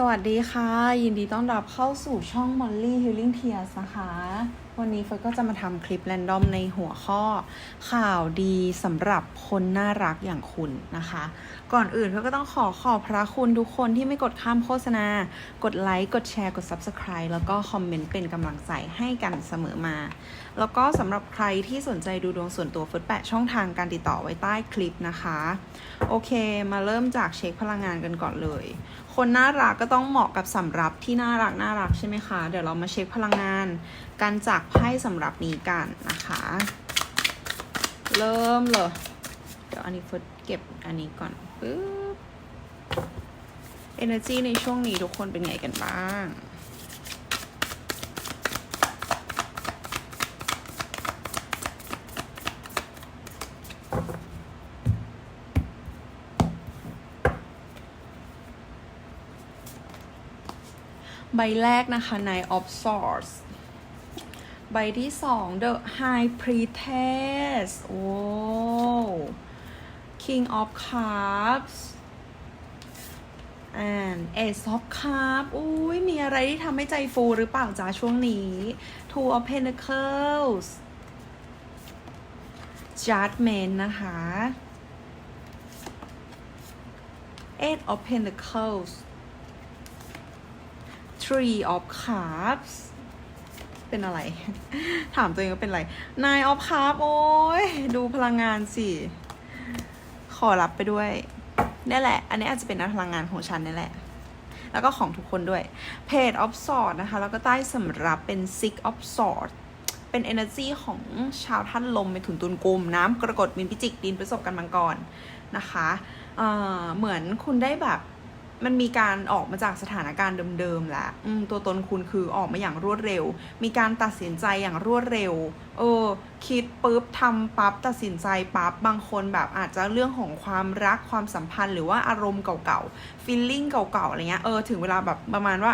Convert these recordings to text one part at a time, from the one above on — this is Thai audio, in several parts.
สวัสดีค่ะ ยินดีต้อนรับเข้าสู่ช่อง Molly Healing Tears นะคะ วันนี้เฟิร์สก็จะมาทำคลิปแรนดอมในหัวข้อ ข่าวดีสำหรับคนน่ารักอย่างคุณนะคะ ก่อนอื่นเฟิร์สก็ต้องขอขอบพระคุณทุกคนที่ไม่กดข้ามโฆษณา กดไลค์ กดแชร์ กด Subscribe แล้วก็คอมเมนต์เป็นกำลังใจให้กันเสมอมา แล้วก็สำหรับใครที่สนใจดูดวงส่วนตัวเฟิร์สแปะช่องทางการติดต่อไว้ใต้คลิปนะคะ โอเค มาเริ่มจากเช็คพลังงานกันก่อนเลย คนน่ารักก็ต้องเหมาะกับสำรับที่น่ารักน่ารักใช่ไหมคะ เดี๋ยวเรามาเช็คพลังงานการจากไพ่สำรับนี้กันนะคะ เริ่มเลย เดี๋ยวอันนี้เฟิร์สเก็บอันนี้ก่อนปึ๊บ energy ในช่วงนี้ทุกคนเป็นไงกันบ้าง ใบแรกนะคะ Nine of Swords ใบที่สอง The High Priestess โอ้ King of Cups and Ace of Cups อุ้ยมีอะไรที่ทำให้ใจฟูหรือเปล่าจ๊ะช่วงนี้ Two of Pentacles Judgment นะคะ Eight of Pentacles Three of Cups เป็นอะไร ถามตัวเองว่าเป็นอะไร Nine of Cups โอ้ยดูพลังงานสิ ขอรับไปด้วยนี่แหละ อันนี้อาจจะเป็นพลังงานของฉันนี่แหละ แล้วก็ของทุกคนด้วย Page of Swords นะคะ แล้วก็ใต้สำรับเป็น Six of Swords เป็น energy ของชาวท่านลมเป็นถุนตุนกลมน้ำกรกฎมินพิจิกดินประสบกันมังกรนะคะเอ่อเหมือนคุณได้แบบ มันมีการออกมาจากสถานการณ์เดิมๆแหละอืมตัวตนคุณคือออกมาอย่างรวดเร็ว มีการตัดสินใจอย่างรวดเร็ว เออ คิดปุ๊บทำปั๊บตัดสินใจปั๊บบางคนแบบอาจจะเรื่องของความรักความสัมพันธ์ หรือว่าอารมณ์เก่าๆฟีลลิ่งเก่าๆอะไรเงี้ยเออถึงเวลาแบบประมาณว่า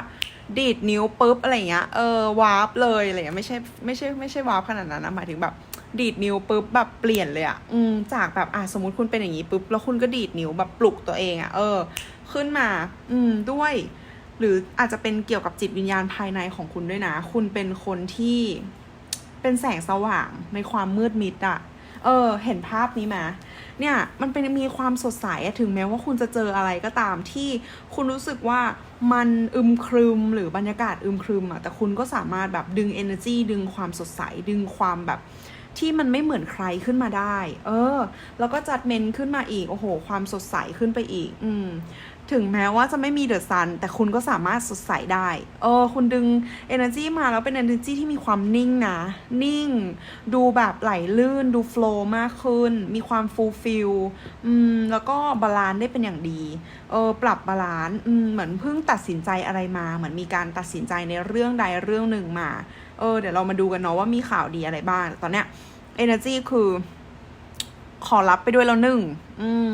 ดีดนิ้วปุ๊บอะไรเงี้ยเออวาร์ปเลยอะไรเงี้ยไม่ใช่ไม่ใช่ไม่ใช่วาร์ปขนาดนั้นนะหมายถึงแบบดีดนิ้วปุ๊บแบบเปลี่ยนเลยอะอืมจากแบบอะสมมติคุณเป็นอย่างนี้ปุ๊บแล้วคุณก็ดีดนิ้วแบบปลุกตัวเองอะเออ ขึ้นมา อืมด้วย หรืออาจจะเป็นเกี่ยวกับจิตวิญญาณภายในของคุณด้วยนะ คุณเป็นคนที่เป็นแสงสว่างในความมืดมิดอะเออ เห็นภาพนี้ไหมเนี่ยมันเป็นมีความสดใสอะถึงแม้ว่าคุณจะเจออะไรก็ตามที่คุณรู้สึกว่ามันอึมครึมหรือบรรยากาศอึมครึมอะแต่คุณก็สามารถแบบดึง energy ดึงความสดใส ดึงความแบบที่มันไม่เหมือนใครขึ้นมาได้ เออ แล้วก็จัดเมนขึ้นมาอีก โอ้โห ความสดใสขึ้นไปอีก อืม ถึงแม้ว่าจะไม่มีเดอะซันแต่คุณก็สามารถสดใสได้ เออ คุณดึง energy มาแล้วเป็น energy ที่มีความนิ่งนะ นิ่ง ดูแบบไหลลื่น ดูโฟล์มากขึ้น มีความฟูลฟิลอืม แล้วก็บาลานซ์ได้เป็นอย่างดี เออ ปรับบาลานซ์อืม เหมือนเพิ่งตัดสินใจอะไรมา เหมือนมีการตัดสินใจในเรื่องใดเรื่องหนึ่งมา เออ เดี๋ยวเรามาดูกันเนาะว่ามีข่าวดีอะไรบ้าง ตอนเนี้ย energy คือ ขอรับไปด้วยแล้วหนึ่งอืม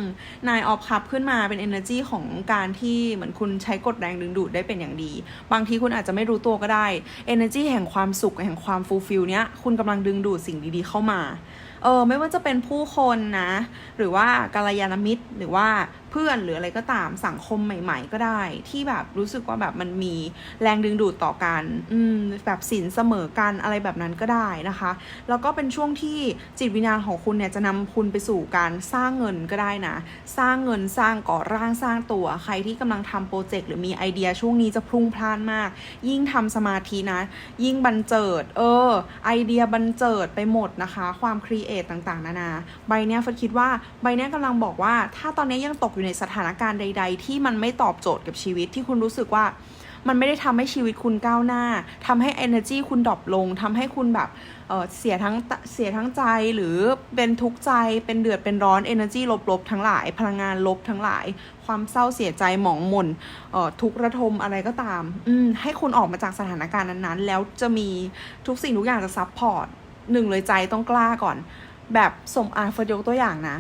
นายออฟคัพขึ้นมาเป็น energy ของการที่เหมือนคุณใช้กดแรงดึงดูดได้เป็นอย่างดี บางทีคุณอาจจะไม่รู้ตัวก็ได้ energy แห่งความสุขแห่งความฟูลฟิลเนี้ยคุณกำลังดึงดูดสิ่งดีๆเข้ามาเออไม่ว่าจะเป็นผู้คนนะ หรือว่ากัลยาณมิตรหรือว่าเพื่อนหรืออะไรก็ตามสังคมใหม่ ๆ ก็ได้ ที่แบบรู้สึกว่าแบบมันมีแรงดึงดูดต่อกันอืมแบบสินเสมอกันอะไรแบบนั้นก็ได้นะคะ แล้วก็เป็นช่วงที่จิตวิญญาณของคุณเนี่ยจะนำคุณไปสู่การสร้างเงินก็ได้นะ สร้างเงินสร้างก่อร่างสร้างตัวใครที่กำลังทำโปรเจกต์หรือมีไอเดียช่วงนี้จะพรุ่งพล่านมาก ยิ่งทำสมาธินะ ยิ่งบันเจิด เออ ไอเดียบันเจิดไปหมดนะคะ ความครีเอทต่างๆ นานา ใบเนี้ยฟิร์สคิดว่าใบเนี้ยกำลังบอกว่า ถ้าตอนนี้ยังตกอยู่ในสถานการณ์ใด ๆ ที่มันไม่ตอบโจทย์กับชีวิตที่คุณรู้สึกว่ามันไม่ได้ทำให้ชีวิตคุณก้าวหน้าทำให้ energy คุณดรอปลงทำให้คุณแบบเเสียทั้งเสียทั้งใจหรือเป็นทุกข์ใจเป็นเดือดเป็นร้อน energy ลบๆทั้งหลาย พลังงานลบทั้งหลาย ความเศร้าเสียใจหมองหม่นทุกระทมอะไรก็ตามอืมให้คุณออกมาจากสถานการณ์นั้นๆ แล้วจะมีทุกสิ่งทุกอย่างจะซับพอร์ตหนึ่งเลยใจต้องกล้าก่อน แบบสมอาเฟิร์ยกตัวอย่างนะ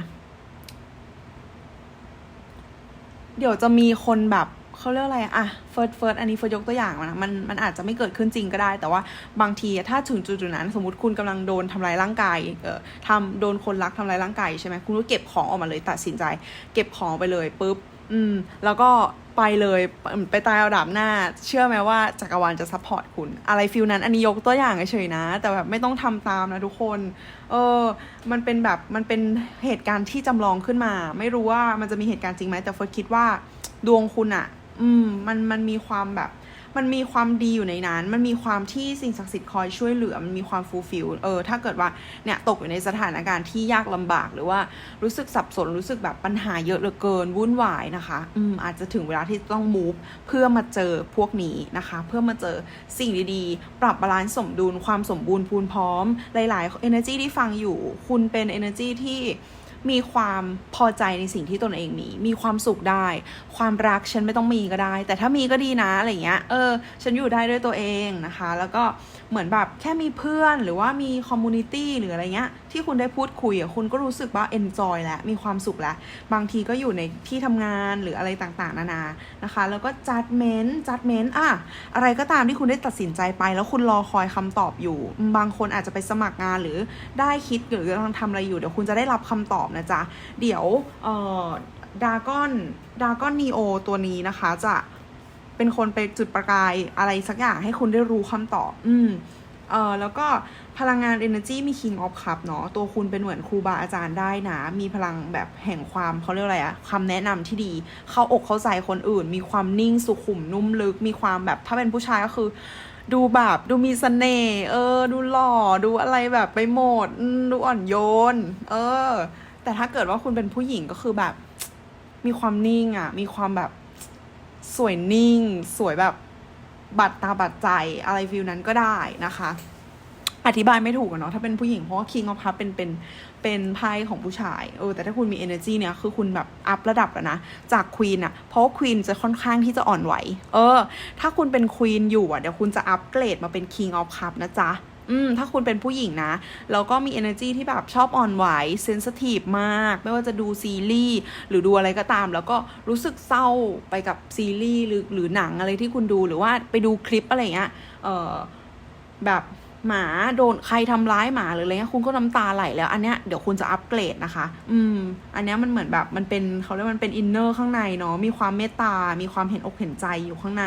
เดี๋ยวจะมีคนแบบเขาเรียกอะไรอะเฟิร์สเฟิร์สอันนี้เฟิร์สยกตัวอย่างนะมันมันอาจจะไม่เกิดขึ้นจริงก็ได้ แต่ว่าบางทีถ้าถึงจุดๆนั้น สมมติคุณกำลังโดนทำลายร่างกายเอ่อทำโดนคนรักทำลายร่างกายใช่ไหมคุณก็เก็บของออกมาเลยตัดสินใจ เก็บของไปเลยปุ๊บอืมแล้วก็ ไปเลยไปตายเอาดาบหน้า เชื่อไหมว่าจักรวาลจะซัพพอร์ตคุณ อะไรฟิลนั้น อันนี้ยกตัวอย่างเฉยๆนะ แต่แบบไม่ต้องทำตามนะทุกคน เออ มันเป็นแบบมันเป็นเหตุการณ์ที่จำลองขึ้นมา ไม่รู้ว่ามันจะมีเหตุการณ์จริงไหมแต่เฟิร์สคิดว่าดวงคุณอะอืมมันมันมีความแบบ มันมีความดีอยู่ในนั้น มันมีความที่สิ่งศักดิ์สิทธิ์คอยช่วยเหลือ มันมีความฟูลฟิลเออ ถ้าเกิดว่าเนี่ยตกอยู่ในสถานการณ์ที่ยากลำบากหรือว่ารู้สึกสับสนรู้สึกแบบปัญหาเยอะเหลือเกินวุ่นวายนะคะ อืมอาจจะถึงเวลาที่ต้อง move เพื่อมาเจอพวกนี้นะคะ เพื่อมาเจอสิ่งดีๆ ปรับบาลานซ์สมดุลความสมบูรณ์พูนพร้อม หลายๆ energy ที่ฟังอยู่ คุณเป็น energy ที่ มีความพอใจในสิ่งที่ตนเองมี มีความสุขได้ ความรักฉันไม่ต้องมีก็ได้ แต่ถ้ามีก็ดีนะอะไรเงี้ย เออ ฉันอยู่ได้ด้วยตัวเองนะคะ แล้วก็ เหมือนแบบแค่มีเพื่อนหรือว่ามีคอมมูนิตี้หรืออะไรเงี้ย ที่คุณได้พูดคุยอะคุณก็รู้สึกว่า enjoy แล้วมีความสุขแล้ว บางทีก็อยู่ในที่ทำงานหรืออะไรต่างๆ นานานะคะ แล้วก็ judgment judgment อะอะไรก็ตามที่คุณได้ตัดสินใจไป แล้วคุณรอคอยคำตอบอยู่ บางคนอาจจะไปสมัครงานหรือได้คิดหรือกำลังทำอะไรอยู่เดี๋ยวคุณจะได้รับคำตอบนะจ๊ะเดี๋ยวเอ่อดากอนดากอนนีโอตัวนี้นะคะจะ เป็นคนไปจุดประกายอะไรสักอย่างให้คุณได้รู้คำตอบ อืมเออแล้วก็พลังงาน Energy มี King of Cup เนาะตัวคุณเป็นเหมือนครูบาอาจารย์ได้นะ มีพลังแบบแห่งความเขาเรียกอะไรอะคำแนะนำที่ดี เข้าอกเข้าใจคนอื่น มีความนิ่งสุขุมนุ่มลึก มีความแบบถ้าเป็นผู้ชายก็คือ ดูแบบดูมีเสน่ห์เออ ดูหล่อ ดูอะไรแบบไปหมด ดูอ่อนโยน เออ แต่ถ้าเกิดว่าคุณเป็นผู้หญิงก็คือแบบ มีความนิ่งอะมีความแบบ สวยนิ่ง สวยแบบบัดตาบัดใจอะไรฟิลนั้นก็ได้นะคะ อธิบายไม่ถูกอะเนาะถ้าเป็นผู้หญิงเพราะว่า King of Cup เป็นเป็นเป็นไพ่ของผู้ชายเออแต่ถ้าคุณมี energy เนี่ยคือคุณแบบอัพระดับแล้วนะ จาก Queen อะเพราะว่า Queen จะค่อนข้างที่จะอ่อนไหว เออ ถ้าคุณเป็น Queen อยู่อะเดี๋ยวคุณจะอัปเกรดมาเป็น King of Cup นะจ๊ะ อืมถ้าคุณเป็นผู้หญิงนะ แล้วก็มี energy ที่แบบชอบอ่อนไหว sensitive มาก ไม่ว่าจะดูซีรีส์หรือดูอะไรก็ตาม แล้วก็รู้สึกเศร้าไปกับซีรีส์หรือหรือหนังอะไรที่คุณดูหรือว่าไปดูคลิปอะไรเงี้ยเออแบบ หมาโดนใครทำร้ายหมาหรืออะไรเงี้ยคุณก็น้ำตาไหลแล้ว อันเนี้ยเดี๋ยวคุณจะอัปเกรดนะคะ อืม อันเนี้ยมันเหมือนแบบมันเป็นเขาเรียกมันเป็นอินเนอร์ข้างในเนาะมีความเมตตา มีความเห็นอกเห็นใจอยู่ข้างใน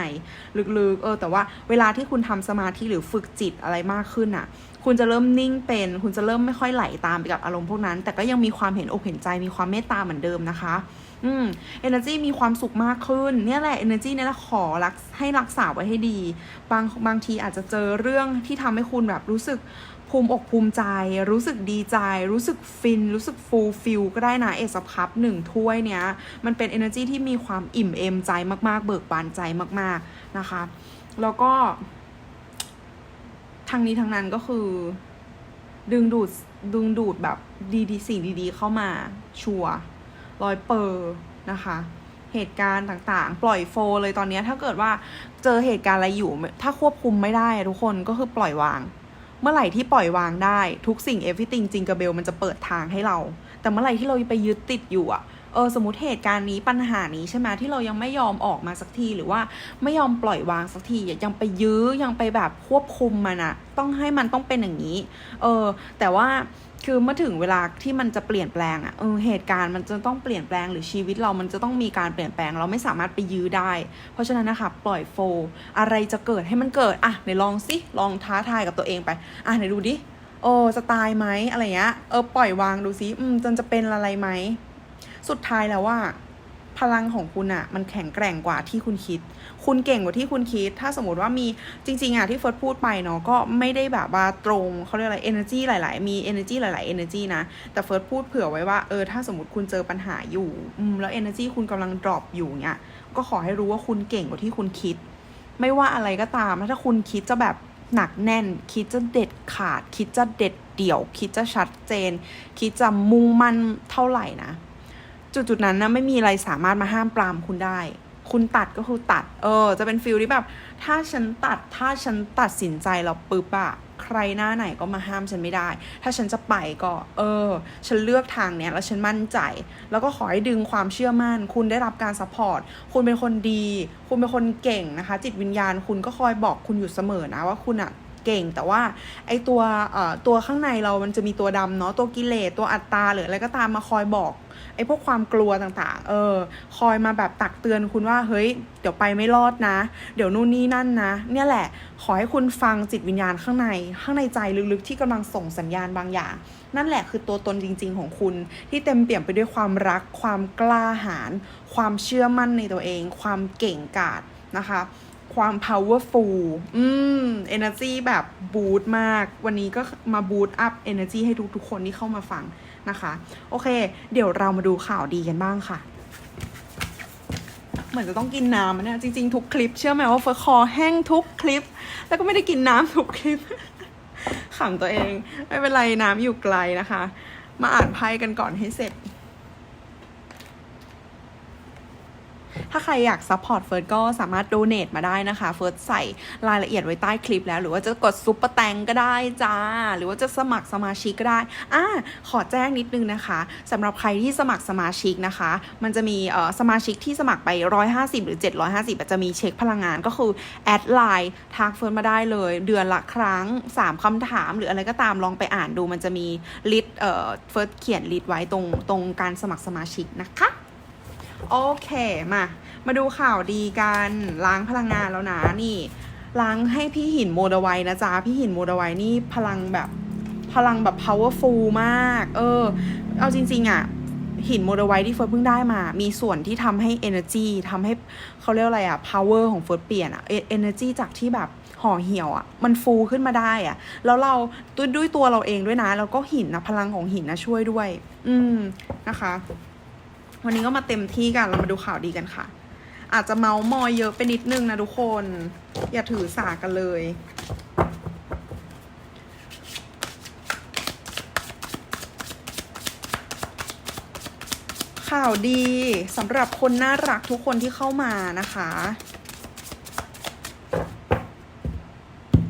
ลึกๆ เออ แต่ว่าเวลาที่คุณทำสมาธิหรือฝึกจิตอะไรมากขึ้นอะคุณจะเริ่มนิ่งเป็น คุณจะเริ่มไม่ค่อยไหลตามไปกับอารมณ์พวกนั้น แต่ก็ยังมีความเห็นอกเห็นใจมีความเมตตาเหมือนเดิมนะคะ อืม energy มีความสุขมากขึ้น เนี่ยแหละ energy เนี่ยแหละขอรักให้รักษาไว้ให้ดี บางบางทีอาจจะเจอเรื่องที่ทำให้คุณแบบรู้สึกภูมิอกภูมิใจ รู้สึกดีใจ รู้สึกฟิน รู้สึกฟูลฟิลก็ได้นะ เอสพับหนึ่งถ้วยเนี้ย มันเป็น energy ที่มีความอิ่มเอมใจมาก ๆ เบิกบานใจมาก ๆ นะคะ แล้วก็ทางนี้ทางนั้นก็คือ ดึงดูดดึงดูดแบบดีๆสิ่งดีๆ เข้ามาชัวร์ ร้อยเปอร์นะคะ เหตุการณ์ต่างๆ ปล่อยโฟเลยตอนนี้ถ้าเกิดว่าเจอเหตุการณ์อะไรอยู่ ถ้าควบคุมไม่ได้อะทุกคนก็คือปล่อยวาง เมื่อไหร่ที่ปล่อยวางได้ ทุกสิ่ง everything จริงกับเบลมันจะเปิดทางให้เรา แต่เมื่อไหร่ที่เราไปยึดติดอยู่อะเออสมมติเหตุการณ์นี้ปัญหานี้ใช่ไหมที่เรายังไม่ยอมออกมาสักทีหรือว่าไม่ยอมปล่อยวางสักทียังไปยื้อยังไปแบบควบคุมมันอะต้องให้มันต้องเป็นอย่างนี้ เออ แต่ว่า คือเมื่อถึงเวลาที่มันจะเปลี่ยนแปลงอะเออเหตุการณ์มันจะต้องเปลี่ยนแปลงหรือชีวิตเรามันจะต้องมีการเปลี่ยนแปลง เราไม่สามารถไปยื้อได้ เพราะฉะนั้นนะคะปล่อยโฟ อะไรจะเกิดให้มันเกิดอะไหนลองสิลองท้าทายกับตัวเองไปอะไหนดูดิโอ้จะตายไหมอะไรเงี้ยเออปล่อยวางดูซิอืมจนจะเป็นอะไรไหมสุดท้ายแล้วว่า พลังของคุณอะมันแข็งแกร่งกว่าที่คุณคิด คุณเก่งกว่าที่คุณคิด ถ้าสมมติว่ามีจริง ๆอะที่เฟิร์สพูดไปเนาะก็ไม่ได้แบบว่าตรงเขาเรียกอะไร energy หลาย ๆ มี energy หลาย ๆ energy นะ แต่เฟิร์สพูดเผื่อไว้ว่าเออถ้าสมมติคุณเจอปัญหาอยู่อืมแล้ว energy คุณกำลัง drop อยู่เนี่ยก็ขอให้รู้ว่าคุณเก่งกว่าที่คุณคิด ไม่ว่าอะไรก็ตามถ้าคุณคิดจะแบบหนักแน่น คิดจะเด็ดขาด คิดจะเด็ดเดี่ยว คิดจะชัดเจน คิดจะมุ่งมั่นเท่าไหร่นะ จุดๆนั้นนะไม่มีอะไรสามารถมาห้ามปรามคุณได้ คุณตัดก็คือตัด เออ จะเป็นฟิลที่แบบ ถ้าฉันตัดถ้าฉันตัดสินใจแล้วปุ๊บอะใครหน้าไหนก็มาห้ามฉันไม่ได้ ถ้าฉันจะไปก็ เออ ฉันเลือกทางเนี้ยแล้วฉันมั่นใจ แล้วก็ขอให้ดึงความเชื่อมั่น คุณได้รับการซัพพอร์ต คุณเป็นคนดี คุณเป็นคนเก่งนะคะ จิตวิญญาณคุณก็คอยบอกคุณอยู่เสมอนะว่าคุณอะ เก่ง แต่ว่าไอตัวตัวข้างในเรามันจะมีตัวดำเนาะตัวกิเลสตัวอัตตาหรืออะไรก็ตามมาคอยบอกไอ้พวกความกลัวต่างๆ เออ คอยมาแบบตักเตือนคุณว่า เฮ้ย เดี๋ยวไปไม่รอดนะ เดี๋ยวนู่นนี่นั่นนะ เนี่ยแหละ ขอให้คุณฟังจิตวิญญาณข้างใน ข้างในใจลึกๆ ที่กำลังส่งสัญญาณบางอย่าง นั่นแหละคือตัวตนจริง ๆ ของคุณ ที่เต็มเปี่ยมไปด้วยความรัก ความกล้าหาญ ความเชื่อมั่นในตัวเอง ความเก่งกาจนะคะ ความ powerful อืม energy แบบบูตมาก วันนี้ก็มาบูตอัพ energy ให้ทุกๆคนที่เข้ามาฟังนะคะ โอเค เดี๋ยวเรามาดูข่าวดีกันบ้างค่ะ เหมือนจะต้องกินน้ำอะเนี่ย จริงๆ ทุกคลิป เชื่อไหมว่าเฟิร์คอแห้งทุกคลิป แล้วก็ไม่ได้กินน้ำทุกคลิปขำตัวเอง ไม่เป็นไรน้ำอยู่ไกลนะคะ มาอ่านไพ่กันก่อนให้เสร็จ ถ้าใครอยากซัพพอร์ตเฟิร์สก็สามารถโดเน a มาได้นะคะ เฟิร์สใส่รายละเอียดไว้ใต้คลิปแล้ว หรือว่าจะกดซุปเปอร์แตงก็ได้จ้า หรือว่าจะสมัครสมาชิกก็ได้อ่าขอแจ้งนิดนึงนะคะสำหรับใครที่สมัครสมาชิกนะคะ มันจะมีเอ่อสมาชิกที่สมัครไป 150 หรือ 750อาจจะมีเช็คพลังงานก็คือแอดไลน์ทักเฟิร์สมาได้เลย เดือนละครั้ง 3คำถาม หรืออะไรก็ตามลองไปอ่านดูมันจะมีลิสต์เอ่อเฟิร์สเขียนลิสต์ไว้ตรงตรงการสมัครสมาชิกนะคะ โอเคมา มาดูข่าวดีกันล้างพลังงานแล้วนะนี่ ล้างให้พี่หินโมดไวนะจ๊ะ พี่หินโมดไวนี่พลังแบบพลังแบบ powerful มาก เออ เอาจริง ๆอะหินโมเดาไวที่เฟิร์สเพิ่งได้มา มีส่วนที่ทำให้ energy ทำให้เขาเรียกอะไรอะ power ของเฟิร์สเปลี่ยนอะ energy จากที่แบบห่อเหี่ยวอะมันฟูขึ้นมาได้อะแล้วเราด้วยด้วยตัวเราเองด้วยนะ แล้วก็หินนะพลังของหินนะช่วยด้วย อืมนะคะ วันนี้ก็มาเต็มที่กันเรามาดูข่าวดีกันค่ะ อาจจะเมาส์มอยเยอะไปนิดนึงนะทุกคน อย่าถือสากันเลยข่าวดีสำหรับคนน่ารักทุกคนที่เข้ามานะคะ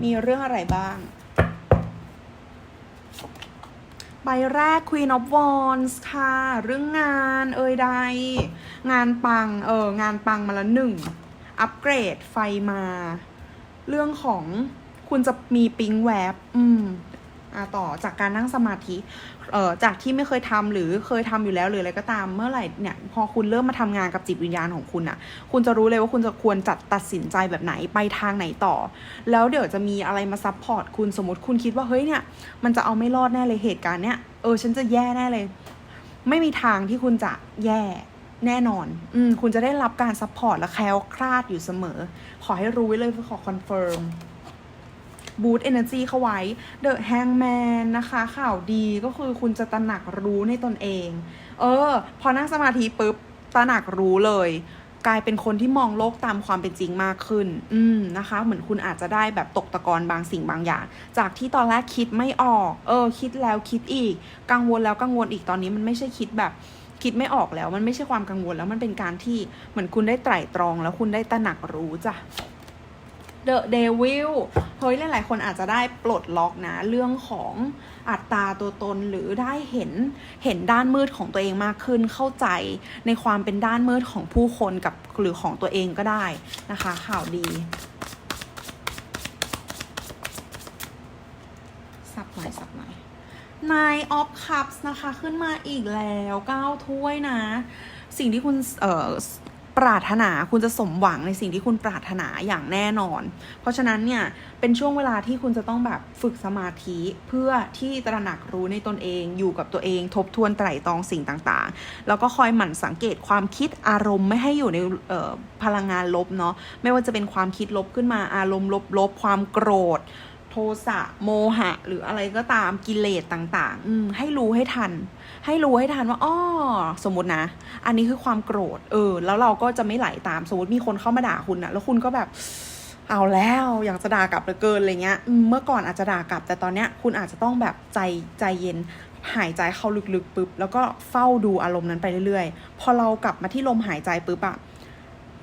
มีเรื่องอะไรบ้าง ใบแรก Queen of Wands ค่ะ เรื่องงานเอ่ยใด งานปัง เออ งานปังมาละหนึ่ง อัปเกรดไฟมา เรื่องของคุณจะมีปิงแวบ อืม ต่อจากการนั่งสมาธิเอ่อจากที่ไม่เคยทำหรือเคยทำอยู่แล้วหรืออะไรก็ตามเมื่อไหร่เนี่ยพอคุณเริ่มมาทำงานกับจิตวิญญาณของคุณอะคุณจะรู้เลยว่าคุณจะควรจัดตัดสินใจแบบไหนไปทางไหนต่อ แล้วเดี๋ยวจะมีอะไรมาซับพอร์ตคุณสมมติคุณคิดว่าเฮ้ยเนี่ยมันจะเอาไม่รอดแน่เลยเหตุการณ์เนี้ยเออฉันจะแย่แน่เลย ไม่มีทางที่คุณจะแย่แน่นอน อืมคุณจะได้รับการซัพพอร์ตและแคล้วคลาดอยู่เสมอ ขอให้รู้ไว้เลยเพื่อขอคอนเฟิร์ม บูตเอเนอร์จีเข้าไว้เดอะแฮงแมนนะคะ ข่าวดีก็คือคุณจะตระหนักรู้ในตนเอง เออ พอนั่งสมาธิปุ๊บตระหนักรู้เลย กลายเป็นคนที่มองโลกตามความเป็นจริงมากขึ้น อืมนะคะ เหมือนคุณอาจจะได้แบบตกตะกอนบางสิ่งบางอย่าง จากที่ตอนแรกคิดไม่ออก เออ คิดแล้วคิดอีก กังวลแล้วกังวลอีกตอนนี้มันไม่ใช่คิดแบบคิดไม่ออกแล้วมันไม่ใช่ความกังวลแล้วมันเป็นการที่เหมือนคุณได้ไตร่ตรองแล้วคุณได้ตระหนักรู้จ้ะ The Devil เฮ้ยหลายๆคนอาจจะได้ปลดล็อกนะ เรื่องของอัตราตัวตนหรือได้เห็นเห็นด้านมืดของตัวเองมากขึ้น เข้าใจในความเป็นด้านมืดของผู้คนกับหรือของตัวเองก็ได้นะคะ ข่าวดีสับหน่อยสับหน่อย Nine of Cups นะคะ ขึ้นมาอีกแล้ว 9 ถ้วยนะ สิ่งที่คุณเอ่อ ปรารถนาคุณจะสมหวังในสิ่งที่คุณปรารถนาอย่างแน่นอน เพราะฉะนั้นเนี่ยเป็นช่วงเวลาที่คุณจะต้องแบบฝึกสมาธิเพื่อที่ตระหนักรู้ในตนเองอยู่กับตัวเองทบทวนไตร่ตรองสิ่งต่างๆ แล้วก็คอยหมั่นสังเกตความคิดอารมณ์ไม่ให้อยู่ในพลังงานลบเนาะไม่ว่าจะเป็นความคิดลบขึ้นมาอารมณ์ลบๆความโกรธโทสะโมหะ หรืออะไรก็ตามกิเลสต่างๆ ให้รู้ให้ทัน ให้รู้ให้ทันว่าอ้อสมมตินะ อันนี้คือความโกรธ เออ แล้วเราก็จะไม่ไหลตามสมมติมีคนเข้ามาด่าคุณนะแล้วคุณก็แบบเอาแล้วอยากจะด่ากลับเหลือเกินอะไรเงี้ยเมื่อก่อนอาจจะด่ากลับ แต่ตอนเนี้ยคุณอาจจะต้องแบบใจใจเย็นหายใจเข้าลึกๆปุ๊บแล้วก็เฝ้าดูอารมณ์นั้นไปเรื่อยๆ พอเรากลับมาที่ลมหายใจปุ๊บอะ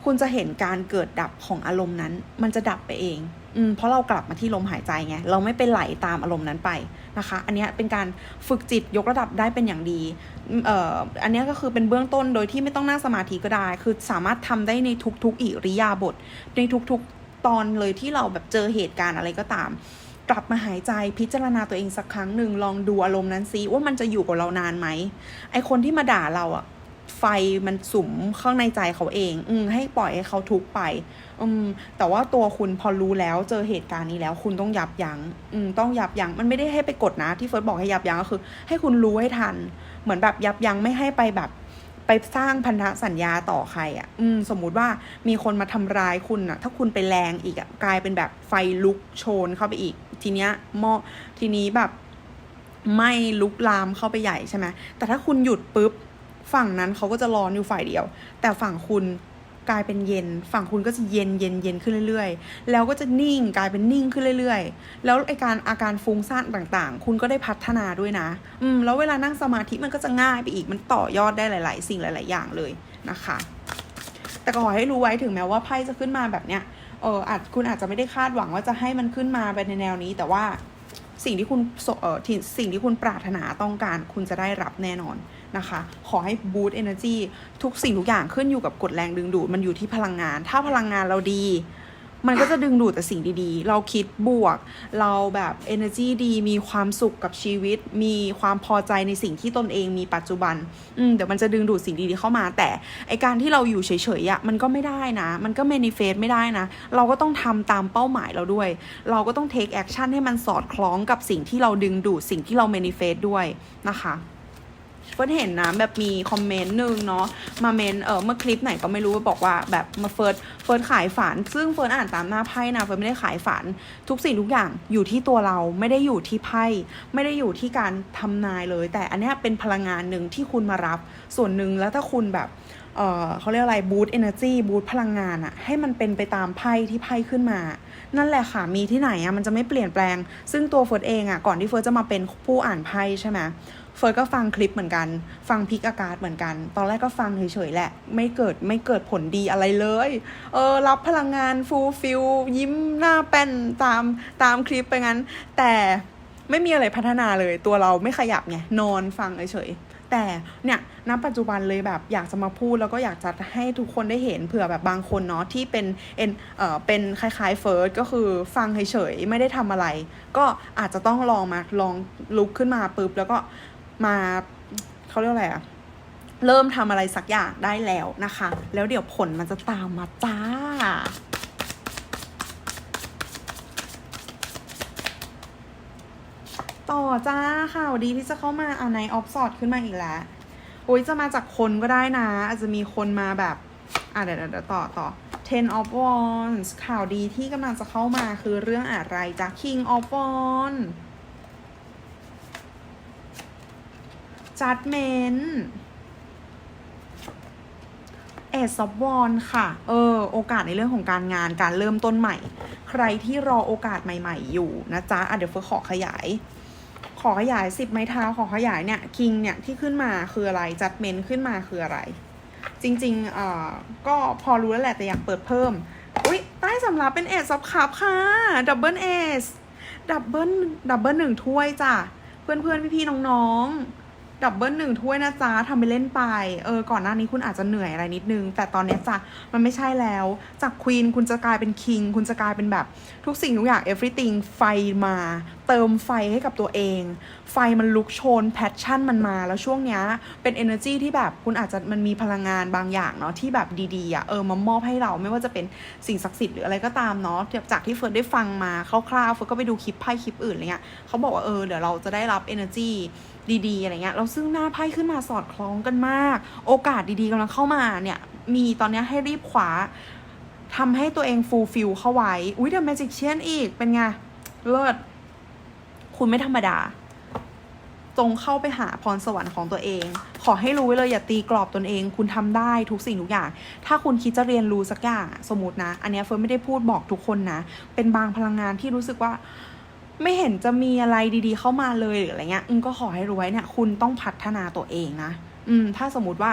คุณจะเห็นการเกิดดับของอารมณ์นั้น มันจะดับไปเอง อืมเพราะเรากลับมาที่ลมหายใจไง เราไม่ไปไหลตามอารมณ์นั้นไปนะคะ อันนี้เป็นการฝึกจิตยกระดับได้เป็นอย่างดีเอ่ออันนี้ก็คือเป็นเบื้องต้นโดยที่ไม่ต้องนั่งสมาธิก็ได้ คือสามารถทำได้ในทุกๆอิริยาบถในทุกๆตอนเลยที่เราแบบเจอเหตุการณ์อะไรก็ตาม กลับมาหายใจพิจารณาตัวเองสักครั้งหนึ่งลองดูอารมณ์นั้นซิว่ามันจะอยู่กับเรานานไหมไอคนที่มาด่าเราอะ ไฟมันสุมข้างในใจเขาเอง อืมให้ปล่อยให้เขาทุกข์ไป อืม แต่ว่าตัวคุณพอรู้แล้วเจอเหตุการณ์นี้แล้ว คุณต้องยับยัง้ง อืม ต้องยับยัง้ง มันไม่ได้ให้ไปกดนะ ที่เฟิร์สบอกให้ยับยั้งก็คือ ให้คุณรู้ให้ทัน เหมือนแบบยับยั้งไม่ให้ไปแบบไปสร้างพันธสัญญาต่อใครอะ่ะ อืม สมมุติว่ามีคนมาทำร้ายคุณอะ่ะ ถ้าคุณไปแรงอีกอะ่ะ กลายเป็นแบบไฟลุกโชนเข้าไปอีก ทีเนี้ยหม้อทีนี้แบบไม่ลุกลามเข้าไปใหญ่ใช่ไหมแต่ถ้าคุณหยุดปุ๊บ ฝั่งนั้นเขาก็จะร้อนอยู่ฝ่ายเดียว แต่ฝั่งคุณกลายเป็นเย็น ฝั่งคุณก็จะเย็นเย็นเย็นขึ้นเรื่อยๆ แล้วก็จะนิ่งกลายเป็นนิ่งขึ้นเรื่อยๆ แล้วไอการอาการฟุ้งซ่านต่างๆ คุณก็ได้พัฒนาด้วยนะ อืม แล้วเวลานั่งสมาธิมันก็จะง่ายไปอีก มันต่อยอดได้หลาย ๆ สิ่งหลาย ๆ อย่างเลยนะคะ แต่ก็ขอให้รู้ไว้ถึงแม้ว่าไพ่จะขึ้นมาแบบเนี้ย เอออาจคุณอาจจะไม่ได้คาดหวังว่าจะให้มันขึ้นมาไปในแนวนี้ แต่ว่าสิ่งที่คุณสเออสิ่งที่คุณปรารถนาต้องการ คุณจะได้รับแน่นอน นะคะ ขอให้บูตเอเนอร์จีทุกสิ่งทุกอย่างขึ้นอยู่กับกฎแรงดึงดูด มันอยู่ที่พลังงาน ถ้าพลังงานเราดี มันก็จะดึงดูดแต่สิ่งดีๆ เราคิดบวก เราแบบ energy ดีมีความสุขกับชีวิต มีความพอใจในสิ่งที่ตนเองมีปัจจุบัน อืมเดี๋ยวมันจะดึงดูดสิ่งดีๆเข้ามา แต่ไอการที่เราอยู่เฉยๆอะมันก็ไม่ได้นะ มันก็ manifest ไม่ได้นะ เราก็ต้องทำตามเป้าหมายเราด้วย เราก็ต้อง take action ให้มันสอดคล้องกับสิ่งที่เราดึงดูดสิ่งที่เรา manifest ด้วยนะคะ ฟิร์สเห็นนะแบบมีคอมเมนต์หนึ่งเนาะมาเมนเออเมื่อคลิปไหนก็ไม่รู้บอกว่าแบบมาเฟิร์สเฟิร์สขายฝัน ซึ่งเฟิร์สอ่านตามหน้าไพ่นะเฟิร์สไม่ได้ขายฝัน ทุกสิ่งทุกอย่างอยู่ที่ตัวเราไม่ได้อยู่ที่ไพ่ไม่ได้อยู่ที่การทำนายเลย แต่อันนี้เป็นพลังงานหนึ่งที่คุณมารับส่วนหนึ่งแล้วถ้าคุณแบบเออเขาเรียกอะไรบูตเอเนอร์จีบูตพลังงานอะให้มันเป็นไปตามไพ่ที่ไพ่ขึ้นมา นั่นแหละค่ะ มีที่ไหนอะมันจะไม่เปลี่ยนแปลง ซึ่งตัวเฟิร์สเองอะก่อนที่เฟิร์สจะมาเป็นผู้อ่านไพ่ใช่ไหม เฟิร์สก็ฟังคลิปเหมือนกัน ฟังพิกอากาศเหมือนกัน ตอนแรกก็ฟังเฉยๆแหละ ไม่เกิดไม่เกิดผลดีอะไรเลย เออ รับพลังงานฟูลฟิลยิ้มหน้าแป้นตามตามคลิปไปงั้น แต่ไม่มีอะไรพัฒนาเลย ตัวเราไม่ขยับไงนอนฟังเฉยๆแต่เนี่ยณปัจจุบันเลยแบบอยากจะมาพูดแล้วก็อยากจะให้ทุกคนได้เห็นเผื่อแบบบางคนเนาะที่เป็นเอ็นเอ่อเป็นคล้ายๆเฟิร์สก็คือฟังเฉยๆไม่ได้ทำอะไร ก็อาจจะต้องลองมาลองลุกขึ้นมาปุ๊บแล้วก็ มาเขาเรียกอะไรอะเริ่มทำอะไรสักอย่างได้แล้วนะคะ แล้วเดี๋ยวผลมันจะตามมาจ้า ต่อจ้าข่าวดีที่จะเข้ามาเอาในออฟสอดขึ้นมาอีกแล้วโอ้ยจะมาจากคนก็ได้นะ อาจจะมีคนมาแบบ อะเดี๋ยวเดี๋ยวต่อต่อ Ten of Wands ข่าวดีที่กำลังจะเข้ามาคือเรื่องอะไรจ้ะ King of Wands Judgment เอซอบวอนค่ะ เออ โอกาสในเรื่องของการงานการเริ่มต้นใหม่ ใครที่รอโอกาสใหม่ ๆ อยู่นะจ๊ะอะเดี๋ยวเฟิร์ขอขยาย ขอขยายสิบไม้เท้าขอขยายเนี่ยคิงเนี่ยที่ขึ้นมาคืออะไรจัดเมนขึ้นมาคืออะไร จริงๆเอ่อก็พอรู้แล้วแหละแต่อยากเปิดเพิ่ม อุ้ยใต้สำรับเป็นเอซซับคับค่ะดับเบิลเอสดับเบิลดับเบิลหนึ่งถ้วยจ้ะเพื่อนๆพี่ๆน้องๆ ดับเบิลหนึ่งถ้วยนะจ๊ะทำไปเล่นไป เออ ก่อนหน้านี้คุณอาจจะเหนื่อยอะไรนิดนึง แต่ตอนนี้จ้ะมันไม่ใช่แล้ว จากควีนคุณจะกลายเป็นคิง คุณจะกลายเป็นแบบทุกสิ่งทุกอย่าง everything ไฟมา เติมไฟให้กับตัวเอง ไฟมันลุกโชน แพชชั่นมันมา แล้วช่วงเนี้ยเป็น energy ที่แบบคุณอาจจะมันมีพลังงานบางอย่างเนาะที่แบบดีๆอะ เออ มามอบให้เราไม่ว่าจะเป็นสิ่งศักดิ์สิทธิ์หรืออะไรก็ตามเนาะ จากที่เฟิร์นได้ฟังมาคร่าวๆ เฟิร์นก็ไปดูคลิปไพ่คลิปอื่นอะไรเงี้ยเขาบอกว่าเออ เดี๋ยวเราจะได้รับ energy ดีๆอะไรเงี้ยเราซึ่งหน้าไพ่ขึ้นมาสอดคล้องกันมาก โอกาสดีๆกำลังเข้ามาเนี่ยมีตอนนี้ให้รีบขวาทำให้ตัวเองฟูลฟิลเข้าไว้ อุ้ยเดอะแมจิกเชียนอีกเป็นไง เลิศ คุณไม่ธรรมดา จงเข้าไปหาพรสวรรค์ของตัวเอง ขอให้รู้ไว้เลยอย่าตีกรอบตนเอง คุณทำได้ทุกสิ่งทุกอย่าง ถ้าคุณคิดจะเรียนรู้สักอย่างสมมตินะ อันนี้เฟิร์นไม่ได้พูดบอกทุกคนนะ เป็นบางพลังงานที่รู้สึกว่า ไม่เห็นจะมีอะไรดีๆ เข้ามาเลยหรืออะไรเงี้ยอืมก็ขอให้รู้ไว้เนี่ย คุณต้องพัฒนาตัวเองนะอืม ถ้าสมมติว่า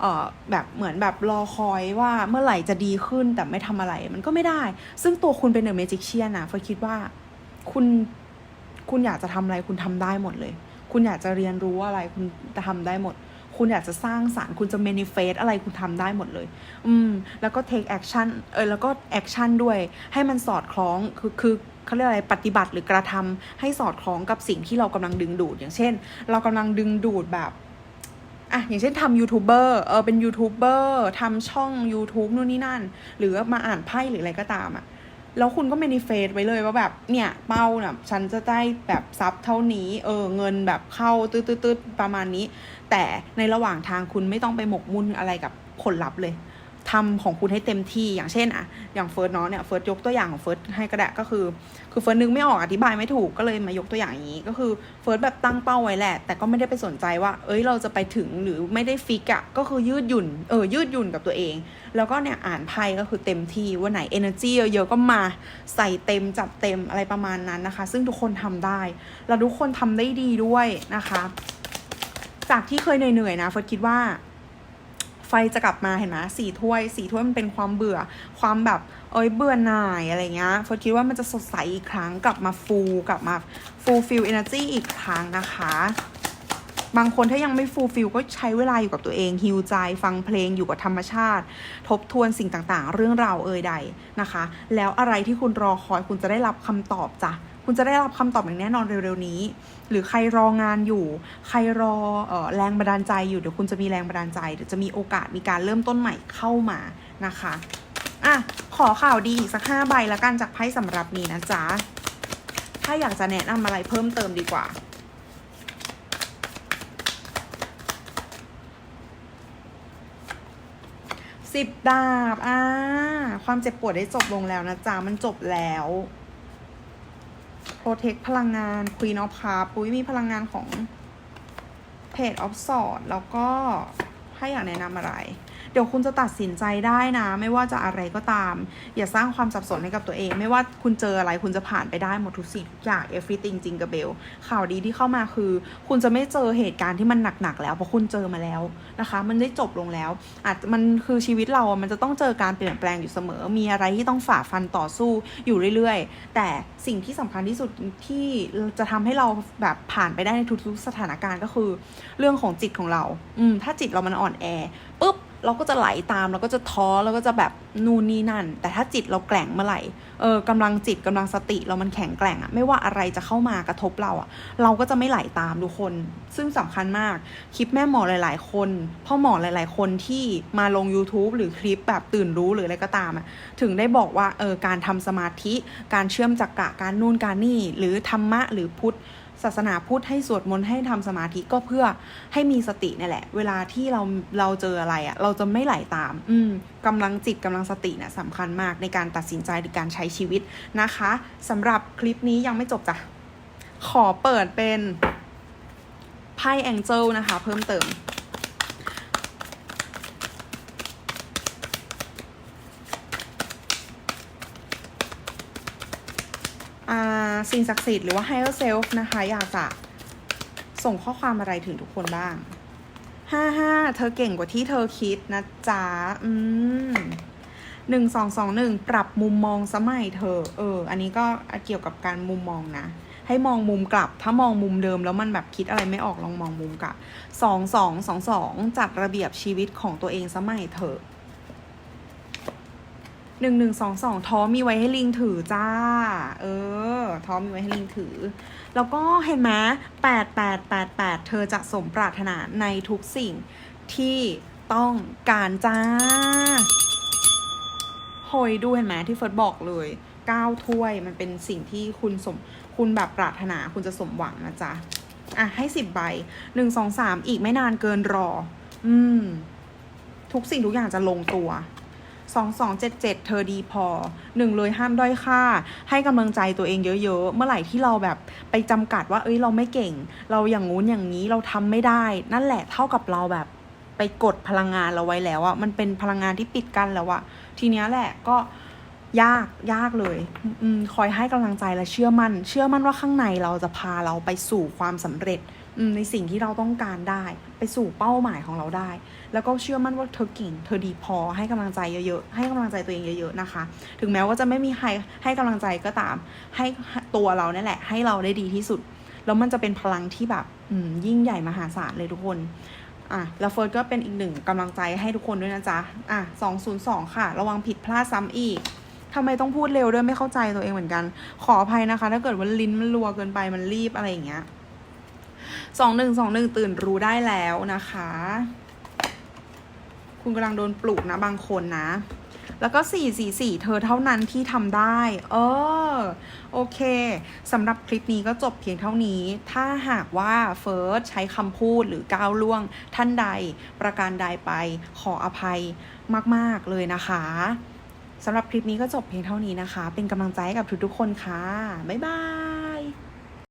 เอ่อแบบเหมือนแบบรอคอยว่าเมื่อไหร่จะดีขึ้นแต่ไม่ทำอะไรมันก็ไม่ได้ ซึ่งตัวคุณเป็นเดอะเมจิกเชียนนะเฟิร์คิดว่าคุณคุณอยากจะทำอะไรคุณทำได้หมดเลย คุณอยากจะเรียนรู้อะไรคุณจะทำได้หมด คุณอยากจะสร้างสารรค์คุณจะ manifest อะไรคุณทำได้หมดเลย อืม แล้วก็ take action เออแล้วก็ action ด้วย ให้มันสอดคล้องคือคือ เขาเรียกอะไรปฏิบัติหรือกระทำให้สอดคล้องกับสิ่งที่เรากำลังดึงดูด อย่างเช่น เรากำลังดึงดูดแบบอะอย่างเช่นทำยูทูบเบอร์เออเป็นยูทูบเบอร์ทำช่อง YouTube นู่นนี่นั่น หรือมาอ่านไพ่หรืออะไรก็ตามอะแล้วคุณก็ manifest ไว้เลยว่าแบบเนี่ยเป้าน่ะฉันจะได้แบบซับเท่านี้ เออเงินแบบเข้าตืดๆๆประมาณนี้ แต่ในระหว่างทางคุณไม่ต้องไปหมกมุ่นอะไรกับผลลัพธ์เลย ทำของคุณให้เต็มที่อย่างเช่นอะอย่างเฟิร์สเนาะเนี่ยเฟิร์สยกตัวอย่างของเฟิร์สให้ก็ได้ก็คือ คือเฟิร์สนึกไม่ออกอธิบายไม่ถูกก็เลยมายกตัวอย่างอย่างนี้ ก็คือเฟิร์สแบบตั้งเป้าไว้แหละ แต่ก็ไม่ได้ไปสนใจว่า เอ้ยเราจะไปถึงหรือไม่ได้ฟิกอะก็คือยืดหยุ่นเออยืดหยุ่นกับตัวเอง แล้วก็เนี่ยอ่านไพ่ก็คือเต็มที่ว่าไหน energy เยอะๆก็มาใส่เต็มจัดเต็มอะไรประมาณนั้นนะคะ ซึ่งทุกคนทำได้แล้วทุกคนทำได้ดีด้วยนะคะ จากที่เคยเหนื่อยๆนะเฟิร์สคิดว่า ฟจะกลับมาเห็นไหมสี่ถ้วยสี่ถ้วยมันเป็นความเบื่อ ความแบบเอ้ยเบื่อหน่ายอะไรเงี้ยเฟิร์สคิดว่ามันจะสดใสอีกครั้งกลับมาฟูกลับมาฟูลฟิลเอเนอร์จีอีกครั้งนะคะ บางคนถ้ายังไม่ฟูลฟิลก็ใช้เวลาอยู่กับตัวเองฮิวใจฟังเพลงอยู่กับธรรมชาติ ทบทวนสิ่งต่างๆ เรื่องราวเอ่ยใดนะคะ แล้วอะไรที่คุณรอคอยคุณจะได้รับคำตอบจ้ะ คุณจะได้รับคำตอบอย่างแน่นอนเร็วๆนี้ หรือใครรองานอยู่ ใครรอออแรงบันดาลใจอยู่เดี๋ยวคุณจะมีแรงบันดาลใจเดี๋ยวจะมีโอกาสมีการเริ่มต้นใหม่เข้ามานะคะอะขอข่าวดีอีกสักห้าใบละกันจากไพ่สำหรับนี้นะจ๊ะถ้าอยากจะแนะนำอะไรเพิ่มเติมดีกว่าสิบดาบ อ่า ความเจ็บปวดได้จบลงแล้วนะจ๊ะ มันจบแล้ว โปรเทคพลังงาน Queen of Cups ปุ้ยมีพลังงานของเพจออฟสอดแล้วก็ถ้าอยากแนะนำอะไร เดี๋ยวคุณจะตัดสินใจได้นะ ไม่ว่าจะอะไรก็ตาม อย่าสร้างความสับสนให้กับตัวเอง ไม่ว่าคุณเจออะไรคุณจะผ่านไปได้หมดทุกสิ่งทุกอย่าง everything จริงกับเบลข่าวดีที่เข้ามาคือ คุณจะไม่เจอเหตุการณ์ที่มันหนักๆแล้วเพราะคุณเจอมาแล้วนะคะ มันได้จบลงแล้วอาจมันคือชีวิตเรามันจะต้องเจอการเปลี่ยนแปลงอยู่เสมอ มีอะไรที่ต้องฝ่าฟันต่อสู้อยู่เรื่อยๆ แต่สิ่งที่สำคัญที่สุดที่จะทำให้เราแบบผ่านไปได้ในทุกๆสถานการณ์ก็คือ เรื่องของจิตของเรา อืมถ้าจิตเรามันอ่อนแอปุ๊บ เราก็จะไหลตามเราก็จะท้อเราก็จะแบบนู่นนี่นั่น แต่ถ้าจิตเราแกร่งเมื่อไหร่เออกำลังจิตกำลังสติเรามันแข็งแกร่งอะไม่ว่าอะไรจะเข้ามากระทบเราอะเราก็จะไม่ไหลตามทุกคน ซึ่งสำคัญมากคลิปแม่หมอหลาย ๆ คนพ่อหมอหลาย ๆ คนที่มาลง YouTube หรือคลิปแบบตื่นรู้หรืออะไรก็ตามอะถึงได้บอกว่าเออการทำสมาธิการเชื่อมจักกะการนู่นการนี่หรือธรรมะหรือพุทธ ศาสนาพุทธให้สวดมนต์ให้ทำสมาธิก็เพื่อให้มีสตินี่แหละ เวลาที่เราเราเจออะไรอะ่ะ เราจะไม่ไหลตาม อืมกำลังจิตกำลังสติเนี่ยสำคัญมากในการตัดสินใจหรือการใช้ชีวิตนะคะสำหรับคลิปนี้ยังไม่จบจ้ะขอเปิดเป็นไพ่แองเจิลนะคะ เพิ่มเติม สิ่งศักดิ์สิทธิ์หรือว่า higher self นะคะ อยากจะส่งข้อความอะไรถึงทุกคนบ้างห้าห้าเธอเก่งกว่าที่เธอคิดนะจ๊ะ อืมหนึ่งสองสองหนึ่งปรับมุมมองสมัยเธอ เออ อันนี้ก็เกี่ยวกับการมุมมองนะ ให้มองมุมกลับ ถ้ามองมุมเดิมแล้วมันแบบคิดอะไรไม่ออกลองมองมุมกลับสองสองสองสองจัดระเบียบชีวิตของตัวเองสมัยเธอ หนึ่งหนึ่งสองสองท้อมีไว้ให้ลิงถือจ้า เออ ท้อมีไว้ให้ลิงถือ แล้วก็เห็นไหมแปดแปดแปดแปดเธอจะสมปรารถนาในทุกสิ่งที่ต้องการจ้าโหยดูเห็นไหมที่เฟิร์สบอกเลยเก้าถ้วยมันเป็นสิ่งที่คุณสมคุณแบบปรารถนาคุณจะสมหวังนะจ๊ะ อะ ให้สิบใบหนึ่งสองสามอีกไม่นานเกินรอ อืม ทุกสิ่งทุกอย่างจะลงตัว สองสองเจ็ดเจ็ดเธอดีพอหนึ่งเลยห้ามด้อยค่า ให้กำลังใจตัวเองเยอะๆ เมื่อไหร่ที่เราแบบไปจำกัดว่า เอ้ยเราไม่เก่ง เราอย่างงู้นอย่างนี้เราทำไม่ได้ นั่นแหละเท่ากับเราแบบไปกดพลังงานเราไว้แล้วอะมันเป็นพลังงานที่ปิดกั้นแล้วอะทีเนี้ยแหละก็ยากยากเลยอคอยให้กำลังใจและเชื่อมัน่น เชื่อมั่นว่าข้างในเราจะพาเราไปสู่ความสำเร็จในสิ่งที่เราต้องการได้ ไปสู่เป้าหมายของเราได้ แล้วก็เชื่อมั่นว่าเธอเก่ง เธอดีพอให้กำลังใจเยอะๆ ให้กำลังใจตัวเองเยอะๆนะคะ ถึงแม้ว่าจะไม่มีใครให้กำลังใจก็ตาม ให้ตัวเราเนี่ยแหละ ให้เราได้ดีที่สุด แล้วมันจะเป็นพลังที่แบบอืยิ่งใหญ่มหาศาลเลยทุกคนอะแล้วเฟิร์สก็เป็นอีกหนึ่งกำลังใจให้ทุกคนด้วยนะจ๊ะ อะสองศูนย์สองค่ะ ระวังผิดพลาดซ้ำอีกทำไมต้องพูดเร็วด้วยไม่เข้าใจตัวเองเหมือนกัน ขออภัยนะคะ ถ้าเกิดว่าลิ้นมันรัวเกินไปมันรีบอะไรอย่างเงี้ยสองหนึ่งสองหนึ่งตื่นรู้ได้แล้วนะคะ คุณกำลังโดนปลุกนะบางคนนะ แล้วก็ 444 เธอเท่านั้นที่ทำได้ เออ โอเคสำหรับคลิปนี้ก็จบเพียงเท่านี้ ถ้าหากว่าเฟิร์สใช้คำพูดหรือก้าวล่วงท่านใดประการใดไปขออภัยมาก ๆ เลยนะคะสำหรับคลิปนี้ก็จบเพียงเท่านี้นะคะ เป็นกำลังใจกับทุกๆคนค่ะ บ๊ายบาย